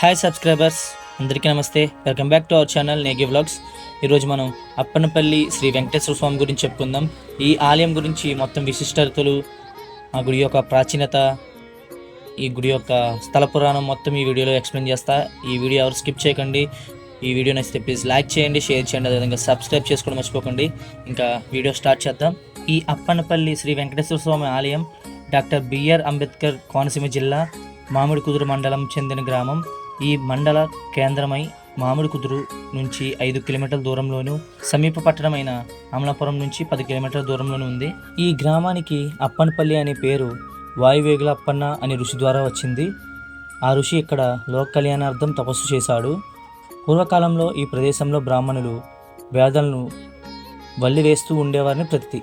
Hi subscribers అందరికీ నమస్తే. Welcome back to our channel Negi vlogs ఈరోజు మనం అప్పనపల్లి శ్రీ వెంకటేశ్వర స్వామి గురించి చెప్పుకుందాం. ఈ ఆలయం గురించి మొత్తం విశిష్టతలు ఆ గుడి యొక్క ప్రాచీనత ఈ గుడి యొక్క స్థల పురాణం మొత్తం ఈ వీడియోలో ఎక్స్ప్లెయిన్ చేస్తా. ఈ వీడియో ఎవరు స్కిప్ చేయకండి. ఈ వీడియో నచ్చితే ప్లీజ్ లైక్ చేయండి షేర్ చేయండి అదేవిధంగా సబ్స్క్రైబ్ చేసుకోవడం మర్చిపోకండి. ఇంకా వీడియో స్టార్ట్ చేద్దాం. ఈ అప్పనపల్లి శ్రీ వెంకటేశ్వర స్వామి ఆలయం డాక్టర్ బిఆర్ అంబేద్కర్ కోనసీమ జిల్లా మామిడి కుదురు మండలం చెందిన గ్రామం. ఈ మండల కేంద్రమై మామిడి కుదురు నుంచి ఐదు కిలోమీటర్ల దూరంలోను సమీప పట్టణమైన అమలాపురం నుంచి పది కిలోమీటర్ల దూరంలోనూ ఉంది. ఈ గ్రామానికి అప్పనపల్లి అనే పేరు వాయువేగుల అప్పన్న అనే ఋషి ద్వారా వచ్చింది. ఆ ఋషి ఇక్కడ లోక కళ్యాణార్థం తపస్సు చేశాడు. పూర్వకాలంలో ఈ ప్రదేశంలో బ్రాహ్మణులు వేదలను వల్లివేస్తూ ఉండేవారిని ప్రతి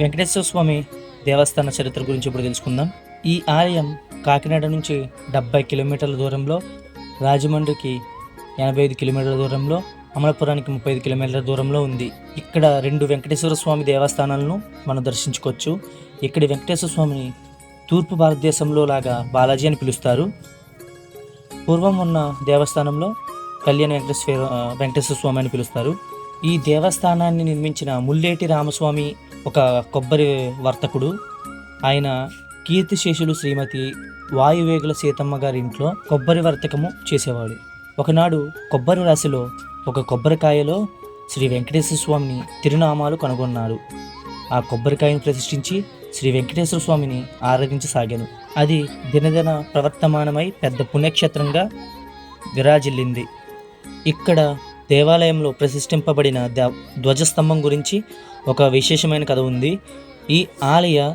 వెంకటేశ్వర స్వామి దేవస్థాన చరిత్ర గురించి ఇప్పుడు తెలుసుకుందాం. ఈ ఆలయం కాకినాడ నుంచి డెబ్బై కిలోమీటర్ల దూరంలో రాజమండ్రికి ఎనభై ఐదు కిలోమీటర్ల దూరంలో అమలపురానికి ముప్పై ఐదు కిలోమీటర్ల దూరంలో ఉంది. ఇక్కడ రెండు వెంకటేశ్వర స్వామి దేవస్థానాలను మనం దర్శించుకోవచ్చు. ఇక్కడి వెంకటేశ్వర స్వామిని తూర్పు భారతదేశంలో లాగా బాలాజీ అని పిలుస్తారు. పూర్వం ఉన్న దేవస్థానంలో కళ్యాణ వెంకటేశ్వర వెంకటేశ్వర స్వామి అని పిలుస్తారు. ఈ దేవస్థానాన్ని నిర్మించిన ముల్లేటి రామస్వామి ఒక కొబ్బరి వర్తకుడు. ఆయన కీర్తిశేషులు శ్రీమతి వాయువేగుల సీతమ్మ గారి ఇంట్లో కొబ్బరి వర్తకము చేసేవాడు. ఒకనాడు కొబ్బరి రాశిలో ఒక కొబ్బరికాయలో శ్రీ వెంకటేశ్వర స్వామిని తిరునామాలు కనుగొన్నారు ఆ కొబ్బరికాయను ప్రతిష్ఠించి శ్రీ వెంకటేశ్వర స్వామిని ఆరాధించసాగాను. అది దినదిన ప్రవర్తమానమై పెద్ద పుణ్యక్షేత్రంగా విరాజిల్లింది. ఇక్కడ దేవాలయంలో ప్రతిష్ఠింపబడిన ధ్వజస్తంభం గురించి ఒక విశేషమైన కథ ఉంది. ఈ ఆలయ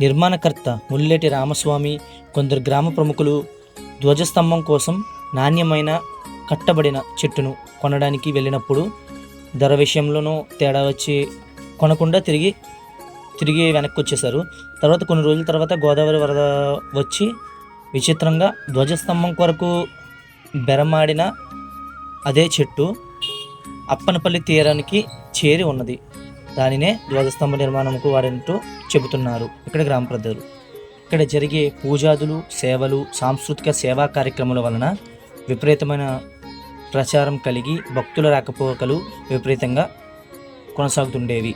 నిర్మాణకర్త ముల్లెటి రామస్వామి కొందరు గ్రామ ప్రముఖులు ధ్వజస్తంభం కోసం నాణ్యమైన కట్టబడిన చెట్టును కొనడానికి వెళ్ళినప్పుడు ధర విషయంలోనూ తేడా వచ్చి కొనకుండా తిరిగి తిరిగి వెనక్కి వచ్చేసారు తర్వాత కొన్ని రోజుల తర్వాత గోదావరి వరద వచ్చి విచిత్రంగా ధ్వజస్తంభం కొరకు బెరమాడిన అదే చెట్టు అప్పనపల్లి తీరానికి చేరి ఉన్నది. దానినే ధ్వజస్తంభ నిర్మాణంకు వారంటూ చెబుతున్నారు. ఇక్కడ గ్రామ ప్రజలు. ఇక్కడ జరిగే పూజాదులు సేవలు సాంస్కృతిక సేవా కార్యక్రమాల వలన విపరీతమైన ప్రచారం కలిగి భక్తుల రాకపోకలు విపరీతంగా కొనసాగుతుండేవి.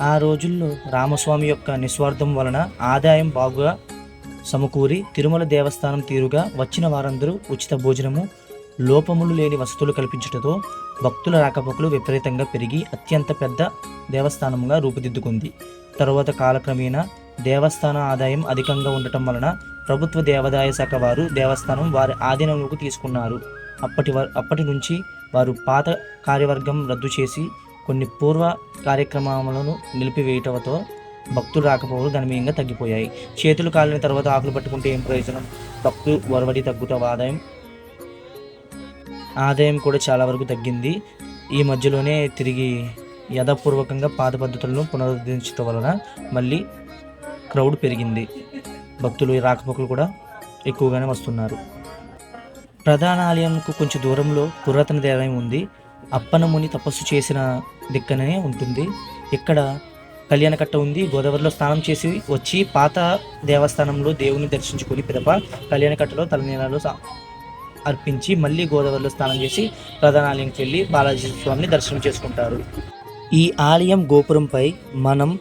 ఆ రోజుల్లో రామస్వామి యొక్క నిస్వార్థం వలన ఆదాయం బాగుగా సమకూరి తిరుమల దేవస్థానం తీరుగా వచ్చిన వారందరూ ఉచిత భోజనము లోపములు లేని వసతులు కల్పించుటతో భక్తుల రాకపోకలు విపరీతంగా పెరిగి అత్యంత పెద్ద దేవస్థానంగా రూపుదిద్దుకుంది. తరువాత కాలక్రమేణా దేవస్థాన ఆదాయం అధికంగా ఉండటం వలన ప్రభుత్వ దేవాదాయ శాఖ వారు దేవస్థానం వారి ఆధీనంలోకి తీసుకున్నారు. అప్పటి వ అప్పటి నుంచి వారు పాత కార్యవర్గం రద్దు చేసి కొన్ని పూర్వ కార్యక్రమాలను నిలిపివేయటంతో భక్తులు రాకపోవడం గణనీయంగా తగ్గిపోయాయి. చేతులు కాలిన తర్వాత ఆకులు పట్టుకుంటే ఏం ప్రయోజనం? భక్తులు వరవడి తగ్గుతావు ఆదాయం ఆదాయం కూడా చాలా వరకు తగ్గింది. ఈ మధ్యలోనే తిరిగి యథాపూర్వకంగా పాత పద్ధతులను పునరుద్ధరించడం వలన మళ్ళీ క్రౌడ్ పెరిగింది. భక్తులు రాకపోకలు కూడా ఎక్కువగానే వస్తున్నారు. ప్రధాన ఆలయంకు కొంచెం దూరంలో పురాతన దేవాలయం ఉంది. అప్పనముని తపస్సు చేసిన దిక్కనే ఉంటుంది. ఇక్కడ కళ్యాణకట్ట ఉంది. గోదావరిలో స్నానం చేసి వచ్చి పాత దేవస్థానంలో దేవుని దర్శించుకొని పిదప కళ్యాణకట్టలో తలనీలాలు సా- అర్పించి మళ్ళీ గోదావరిలో స్నానం చేసి ప్రధానాలయంకి వెళ్ళి బాలాజీ స్వామిని దర్శనం చేసుకుంటారు. ఈ ఆలయం గోపురంపై మనం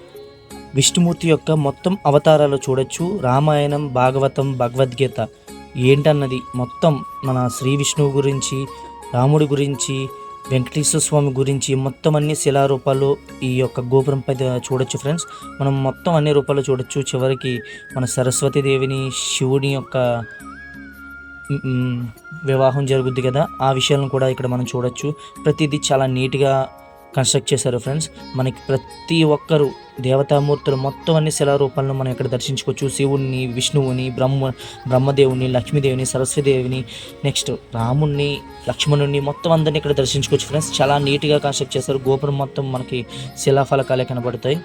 విష్ణుమూర్తి యొక్క మొత్తం అవతారాలు చూడొచ్చు. రామాయణం భాగవతం భగవద్గీత ఏంటన్నది మొత్తం మన శ్రీ విష్ణువు గురించి రాముడి గురించి వెంకటేశ్వర స్వామి గురించి మొత్తం అన్ని శిలారూపాలు ఈ యొక్క గోపురంపై చూడొచ్చు ఫ్రెండ్స్. మనం మొత్తం అన్ని రూపాలు చూడొచ్చు. చివరికి మన సరస్వతి దేవిని శివుని యొక్క వివాహం జరుగుద్ది కదా. ఆ విషయాలను కూడా ఇక్కడ మనం చూడొచ్చు. ప్రతిదీ చాలా నీట్గా కన్స్ట్రక్ట్ చేశారు ఫ్రెండ్స్ మనకి ప్రతి ఒక్కరు దేవతామూర్తులు మొత్తం అన్ని శిలారూపాలను మనం ఇక్కడ దర్శించుకోవచ్చు. శివుణ్ణి విష్ణువుని బ్రహ్మ బ్రహ్మదేవుని లక్ష్మీదేవిని సరస్వతిదేవిని నెక్స్ట్ రాముణ్ణి లక్ష్మణుని మొత్తం అందరినీ ఇక్కడ దర్శించుకోవచ్చు ఫ్రెండ్స్ చాలా నీట్గా కన్స్ట్రక్ట్ చేశారు. గోపురం మొత్తం మనకి శిలాఫలకాలే కనబడతాయి.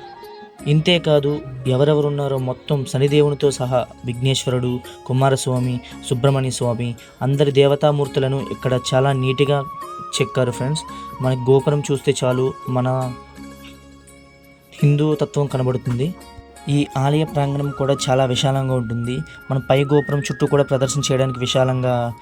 ఇంతేకాదు ఎవరెవరున్నారో మొత్తం శనిదేవునితో సహా విఘ్నేశ్వరుడు కుమారస్వామి సుబ్రహ్మణ్య స్వామి అందరి దేవతామూర్తులను ఇక్కడ చాలా నీట్గా చెక్కారు ఫ్రెండ్స్. మనకి గోపురం చూస్తే చాలు మన హిందూ తత్వం కనబడుతుంది. ఈ ఆలయ ప్రాంగణం కూడా చాలా విశాలంగా ఉంటుంది. మన పై గోపురం చుట్టూ కూడా ప్రదర్శన చేయడానికి విశాలంగా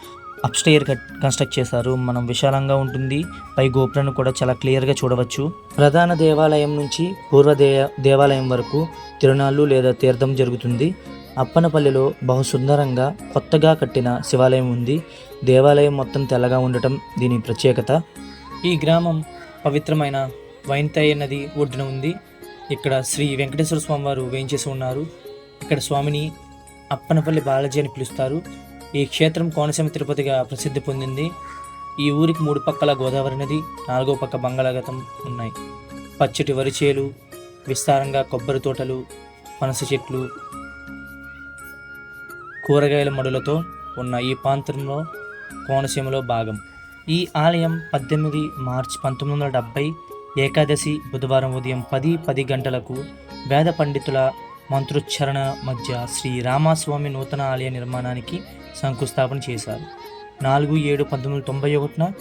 అప్స్టేర్ కన్స్ట్రక్ట్ చేశారు. మనం విశాలంగా ఉంటుంది. పై గోపురాన్ని కూడా చాలా క్లియర్గా చూడవచ్చు. ప్రధాన దేవాలయం నుంచి పూర్వ దే దేవాలయం వరకు తిరునాళ్ళు లేదా తీర్థం జరుగుతుంది. అప్పనపల్లిలో బహు సుందరంగా కొత్తగా కట్టిన శివాలయం ఉంది. దేవాలయం మొత్తం తెల్లగా ఉండటం దీని ప్రత్యేకత. ఈ గ్రామం పవిత్రమైన వైంతయ్య నది ఒడ్డున ఉంది. ఇక్కడ శ్రీ వెంకటేశ్వర స్వామి వారు వేయించేసి ఉన్నారు. ఇక్కడ స్వామిని అప్పనపల్లి బాలాజీ అని పిలుస్తారు. ఈ క్షేత్రం కోనసీమ తిరుపతిగా ప్రసిద్ధి పొందింది. ఈ ఊరికి మూడు పక్కల గోదావరి నది నాలుగో పక్క బంగాళాఖాతం ఉన్నాయి. పచ్చటి వరి చేలు విస్తారంగా కొబ్బరి తోటలు పనస చెట్లు కూరగాయల మడులతో ఉన్న ఈ ప్రాంతంలో కోనసీమలో భాగం. ఈ ఆలయం పద్దెనిమిది మార్చి పంతొమ్మిది వందల డెబ్భై ఏకాదశి బుధవారం ఉదయం పది పది గంటలకు వేద పండితుల మంత్రోచ్చారణ మధ్య శ్రీ రామస్వామి నూతన ఆలయ నిర్మాణానికి శంకుస్థాపన చేశారు. నాలుగు ఏడు పంతొమ్మిది వందల తొంభై ఒకటిన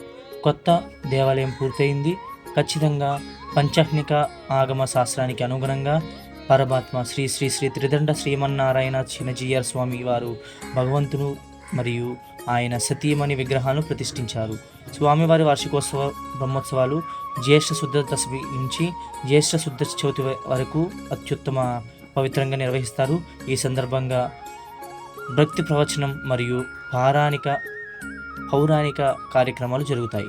కొత్త దేవాలయం పూర్తయింది. ఖచ్చితంగా పంచాహ్నిక ఆగమ శాస్త్రానికి అనుగుణంగా పరమాత్మ శ్రీ శ్రీ శ్రీ త్రిదండ శ్రీమన్నారాయణ చిన్నజీయర్ స్వామి వారు భగవంతుడు మరియు ఆయన సతీమణి విగ్రహాలను ప్రతిష్ఠించారు. స్వామివారి వార్షికోత్సవ బ్రహ్మోత్సవాలు జ్యేష్ఠ శుద్ధ దశమి నుంచి జ్యేష్ఠ శుద్ధ చవితి వరకు అత్యుత్తమ పవిత్రంగా నిర్వహిస్తారు. ఈ సందర్భంగా భక్తి ప్రవచనం మరియు పారాణిక పౌరాణిక కార్యక్రమాలు జరుగుతాయి.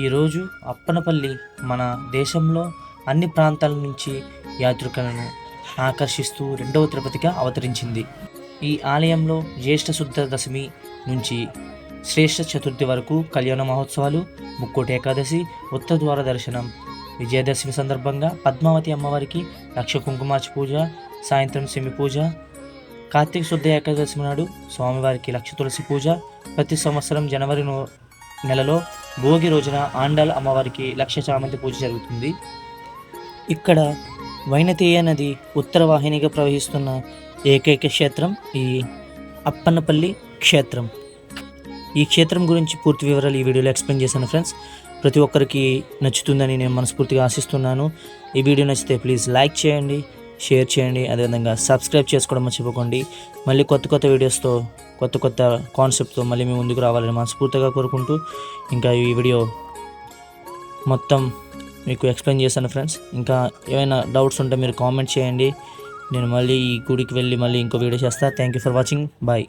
ఈరోజు అప్పనపల్లి మన దేశంలో అన్ని ప్రాంతాల నుంచి యాత్రికులను ఆకర్షిస్తూ రెండవ తిరుపతిగా అవతరించింది. ఈ ఆలయంలో జ్యేష్ఠ శుద్ధ దశమి నుంచి శ్రేష్ఠ చతుర్థి వరకు కళ్యాణ మహోత్సవాలు ముక్కోటి ఏకాదశి ఉత్తర ద్వార దర్శనం విజయదశమి సందర్భంగా పద్మావతి అమ్మవారికి లక్ష కుంకుమార్చి పూజ సాయంత్రం సెమి పూజ కార్తీక శుద్ధ ఏకాదశి నాడు స్వామివారికి లక్ష తులసి పూజ ప్రతి సంవత్సరం జనవరి నో- నెలలో భోగి రోజున ఆండాల్ అమ్మవారికి లక్ష చామంతి పూజ జరుగుతుంది. ఇక్కడ వైనతేయ నది ఉత్తర వాహినిగా ప్రవహిస్తున్న ఏకైక క్షేత్రం ఈ అప్పన్నపల్లి క్షేత్రం. ఈ క్షేత్రం గురించి పూర్తి వివరాలు ఈ వీడియోలో ఎక్స్ప్లెయిన్ చేశాను ఫ్రెండ్స్. ప్రతి ఒక్కరికి నచ్చుతుందని నేను మనస్ఫూర్తిగా ఆశిస్తున్నాను. ఈ వీడియో నచ్చితే ప్లీజ్ లైక్ చేయండి షేర్ చేయండి అదేవిధంగా సబ్స్క్రైబ్ చేసుకోవడం మర్చిపోకండి. మళ్ళీ కొత్త కొత్త వీడియోస్తో కొత్త కొత్త కాన్సెప్ట్తో మళ్ళీ మీ ముందుకు రావాలని మనస్ఫూర్తిగా కోరుకుంటూ ఇంకా ఈ వీడియో మొత్తం మీకు ఎక్స్ప్లెయిన్ చేశాను ఫ్రెండ్స్ ఇంకా ఏమైనా డౌట్స్ ఉంటే మీరు కామెంట్ చేయండి. నేను మళ్ళీ ఈ గుడికి వెళ్ళి మళ్ళీ ఇంకో వీడియో చేస్తా. Thank you for watching bye